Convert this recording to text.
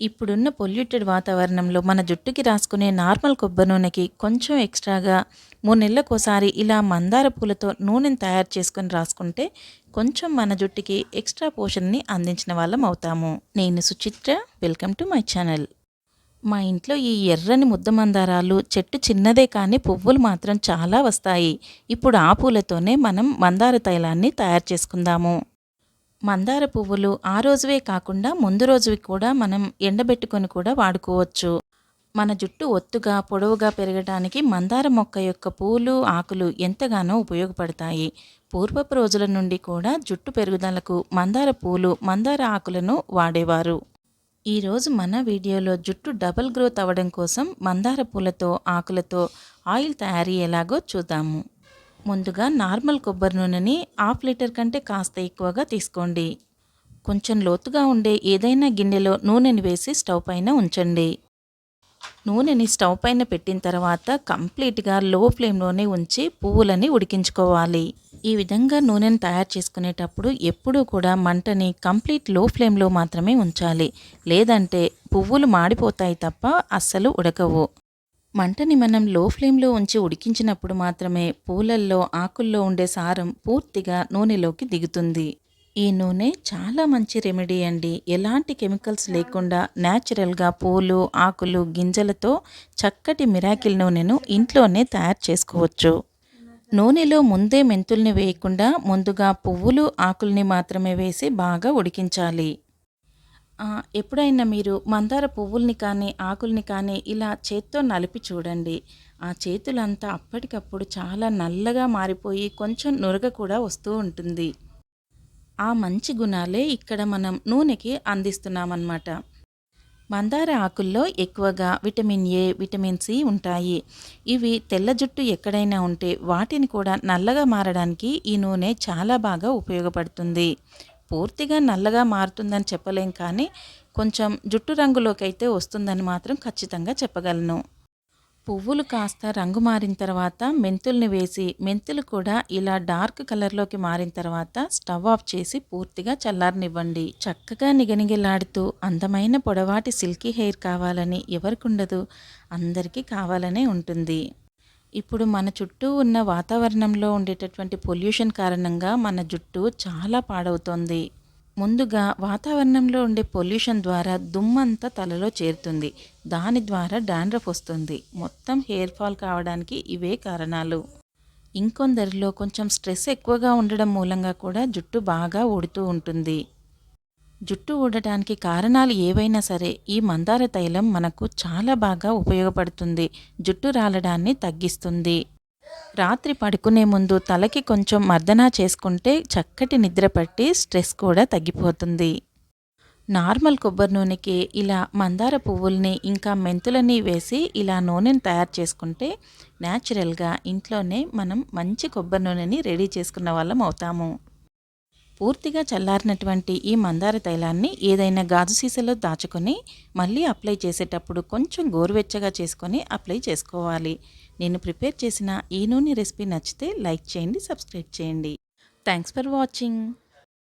ఇప్పుడున్న పొల్యూటెడ్ వాతావరణంలో మన జుట్టుకి రాసుకునే నార్మల్ కొబ్బరి నూనెకి కొంచెం ఎక్స్ట్రాగా మూడు నెలలకోసారి ఇలా మందార పూలతో నూనెను తయారు చేసుకొని రాసుకుంటే కొంచెం మన జుట్టుకి ఎక్స్ట్రా పోషణని అందించిన వాళ్ళం అవుతాము. నేను Suchitra welcome to my channel. మా ఇంట్లో ఈ ఎర్రని ముద్ద మందారాలు చెట్టు చిన్నదే కానీ పువ్వులు మాత్రం చాలా వస్తాయి. ఇప్పుడు ఆ పూలతోనే మనం మందార తైలాన్ని తయారు చేసుకుందాము. మందార పువ్వులు ఆ రోజువే కాకుండా ముందు రోజువి కూడా మనం ఎండబెట్టుకొని కూడా వాడుకోవచ్చు. మన జుట్టు ఒత్తుగా పొడవుగా పెరగడానికి మందార మొక్క యొక్క పూలు ఆకులు ఎంతగానో ఉపయోగపడతాయి. పూర్వపు రోజుల నుండి కూడా జుట్టు పెరుగుదలకు మందార పూలు మందార ఆకులను వాడేవారు. ఈరోజు మన వీడియోలో జుట్టు డబుల్ గ్రోత్ అవ్వడం కోసం మందార పూలతో ఆకులతో ఆయిల్ తయారీ ఎలాగో చూద్దాము. ముందుగా నార్మల్ కొబ్బరి నూనెని హాఫ్ లీటర్ కంటే కాస్త ఎక్కువగా తీసుకోండి. కొంచెం లోతుగా ఉండే ఏదైనా గిన్నెలో నూనెని వేసి స్టవ్ పైన ఉంచండి. నూనెని స్టవ్ పైన పెట్టిన తర్వాత కంప్లీట్గా లో ఫ్లేమ్లోనే ఉంచి పువ్వులని ఉడికించుకోవాలి. ఈ విధంగా నూనెను తయారు చేసుకునేటప్పుడు ఎప్పుడూ కూడా మంటని కంప్లీట్లో ఫ్లేమ్లో మాత్రమే ఉంచాలి. లేదంటే పువ్వులు మాడిపోతాయి తప్ప అస్సలు ఉడకవు. మంటని మనం లో ఫ్లేమ్లో ఉంచి ఉడికించినప్పుడు మాత్రమే పూలల్లో ఆకుల్లో ఉండే సారం పూర్తిగా నూనెలోకి దిగుతుంది. ఈ నూనె చాలా మంచి రెమెడీ అండి. ఎలాంటి కెమికల్స్ లేకుండా న్యాచురల్గా పూలు ఆకులు గింజలతో చక్కటి మిరాకిల్ నూనెను ఇంట్లోనే తయారు చేసుకోవచ్చు. నూనెలో ముందే మెంతుల్ని వేయకుండా ముందుగా పువ్వులు ఆకుల్ని మాత్రమే వేసి బాగా ఉడికించాలి. ఎప్పుడైనా మీరు మందార పువ్వుల్ని కానీ ఆకుల్ని కానీ ఇలా చేత్తో నలిపి చూడండి. ఆ చేతులంతా అప్పటికప్పుడు చాలా నల్లగా మారిపోయి కొంచెం నురగ కూడా వస్తూ ఉంటుంది. ఆ మంచి గుణాలే ఇక్కడ మనం నూనెకి అందిస్తున్నామన్నమాట. మందార ఆకుల్లో ఎక్కువగా విటమిన్ ఏ విటమిన్ సి ఉంటాయి. ఇవి తెల్ల జుట్టు ఎక్కడైనా ఉంటే వాటిని కూడా నల్లగా మారడానికి ఈ నూనె చాలా బాగా ఉపయోగపడుతుంది. పూర్తిగా నల్లగా మారుతుందని చెప్పలేం కానీ కొంచెం జుట్టు రంగులోకి అయితే వస్తుందని మాత్రం ఖచ్చితంగా చెప్పగలను. పువ్వులు కాస్త రంగు మారిన తర్వాత మెంతుల్ని వేసి మెంతులు కూడా ఇలా డార్క్ కలర్లోకి మారిన తర్వాత స్టవ్ ఆఫ్ చేసి పూర్తిగా చల్లారనివ్వండి. చక్కగా నిగనిగిలాడుతూ అందమైన పొడవాటి సిల్కీ హెయిర్ కావాలని ఎవరికి ఉండదు అందరికీ కావాలనే ఉంటుంది. ఇప్పుడు మన చుట్టూ ఉన్న వాతావరణంలో ఉండేటటువంటి పొల్యూషన్ కారణంగా మన జుట్టు చాలా పాడవుతోంది. ముందుగా వాతావరణంలో ఉండే పొల్యూషన్ ద్వారా దుమ్మంతా తలలో చేరుతుంది. దాని ద్వారా డాండ్రఫ్ వస్తుంది. మొత్తం హెయిర్ ఫాల్ కావడానికి ఇవే కారణాలు. ఇంకొందరిలో కొంచెం స్ట్రెస్ ఎక్కువగా ఉండడం మూలంగా కూడా జుట్టు బాగా ఊడుతూ ఉంటుంది. జుట్టు ఊడటానికి కారణాలు ఏవైనా సరే ఈ మందార తైలం మనకు చాలా బాగా ఉపయోగపడుతుంది. జుట్టు రాలడాన్ని తగ్గిస్తుంది. రాత్రి పడుకునే ముందు తలకి కొంచెం మర్దనా చేసుకుంటే చక్కటి నిద్ర పట్టి స్ట్రెస్ కూడా తగ్గిపోతుంది. నార్మల్ కొబ్బరి నూనెకి ఇలా మందార పువ్వుల్ని ఇంకా మెంతులని వేసి ఇలా నూనెని తయారు చేసుకుంటే న్యాచురల్గా ఇంట్లోనే మనం మంచి కొబ్బరి నూనెని రెడీ చేసుకున్న వాళ్ళం అవుతాము. పూర్తిగా చల్లారినటువంటి ఈ మందార తైలాన్ని ఏదైనా గాజు సీసాలో దాచుకొని మళ్ళీ అప్లై చేసేటప్పుడు కొంచెం గోరువెచ్చగా చేసుకొని అప్లై చేసుకోవాలి. నేను ప్రిపేర్ చేసిన ఈ నూనె రెసిపీ నచ్చితే లైక్ చేయండి సబ్స్క్రైబ్ చేయండి. Thanks for watching.